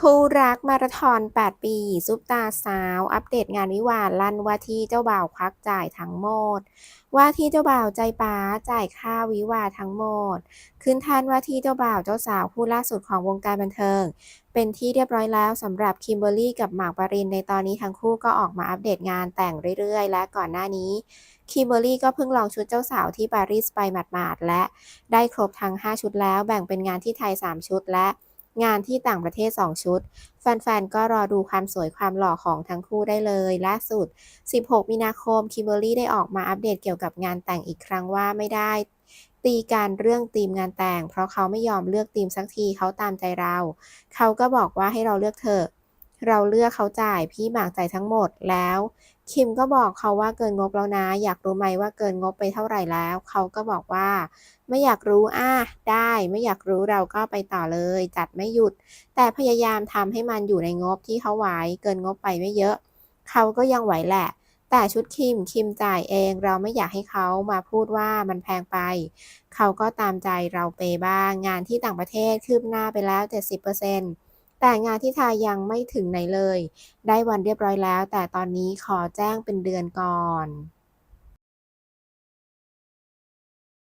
คู่รักมาราธอน 8 ปี ซุปตาสาว อัปเดตงานวิวาห์ลั่นว่าที่เจ้าบ่าวควักจ่ายทั้งหมด ว่าที่เจ้าบ่าวใจป๋าจ่ายค่าวิวาทั้งหมด ขึ้นท่นว่าที่เจ้าบ่าวเจ้าสาวคู่ล่าสุดของวงการบันเทิง เป็นที่เรียบร้อยแล้วสำหรับคิมเบอรรี่กับหมากปรินในตอนนี้ทั้งคู่ก็ออกมาอัปเดตงานแต่งเรื่อย ๆ และก่อนหน้านี้คิมเบอรรี่ก็เพิ่งลองชุดเจ้าสาวที่ปารีสไปหมาดๆและได้ครบทั้ง 5 ชุดแล้วแบ่งเป็นงานที่ไทย 3 ชุดและ งานที่ต่างประเทศ 2 ชุด แฟนๆ ก็รอดูความสวยความหล่อของทั้งคู่ได้เลย ล่าสุด 16 มีนาคม คิมเบอรี่ได้ออกมาอัปเดตเกี่ยวกับงานแต่งอีกครั้งว่าไม่ได้ ตีการเรื่องธีมงานแต่ง เพราะเขาไม่ยอมเลือกธีมสักทีเขาตามใจเรา เขาก็บอกว่าให้เราเลือกเถอเราเลือกเขาจ่ายพี่หมากจ่ายทั้งหมดแล้ว คิมก็บอกเขาว่าเกินงบแล้วนะ อยากรู้ไหมว่าเกินงบไปเท่าไหร่แล้ว เขาก็บอกว่า ไม่อยากรู้อะได้ไม่อยากรู้เราก็ไปต่อเลย จัดไม่หยุด แต่พยายามทำให้มันอยู่ในงบที่เขาไหวเกินงบไปไม่เยอะ เขาก็ยังไหวแหละ แต่ชุดคิมคิมจ่ายเอง เราไม่อยากให้เขามาพูดว่ามันแพงไป เขาก็ตามใจเราเปบ้างงานที่ต่างประเทศคืบหน้าไปแล้ว 70% แต่งานที่ทยยังไม่ถึงไหนเลย ได้วันเรียบร้อยแล้ว แต่ตอนนี้ขอแจ้งเป็นเดือนก่อน